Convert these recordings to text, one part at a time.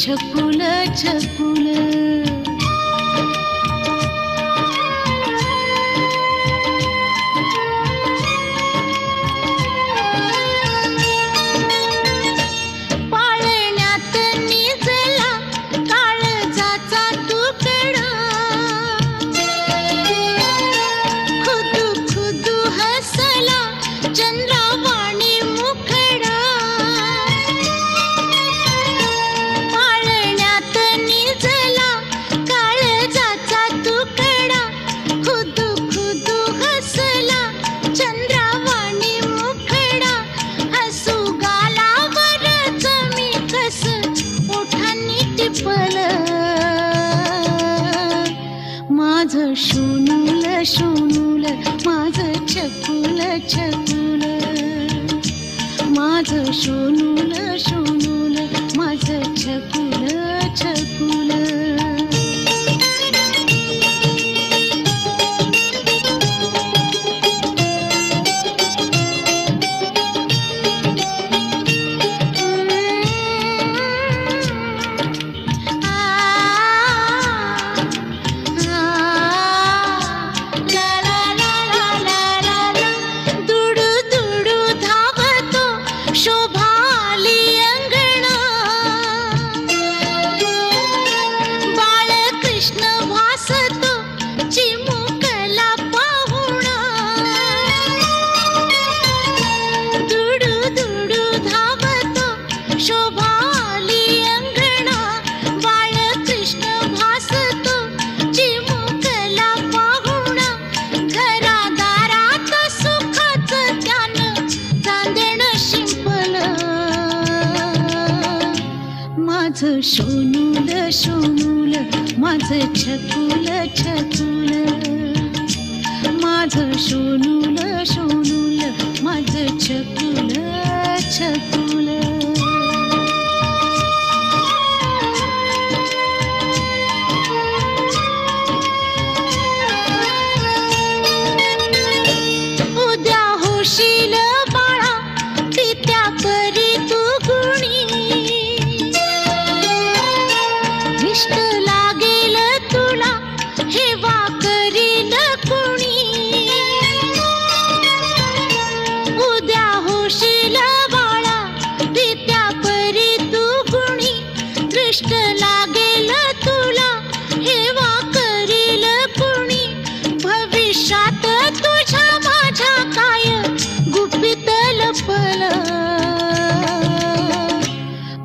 छकुल छकुल सोनूल माझं छकुल छकुल. माझं सोनूल सोनू माझं सोनूल सोनूल माझं छकुल छकुल श्रेष्ठ लागेल तुला हेवा करील कुणी. भविष्यात तुझ्या माझ्या काय गुपित लपल.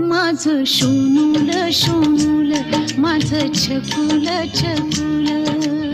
माझं शोनूल शोनूल माझं छकुल छकुल.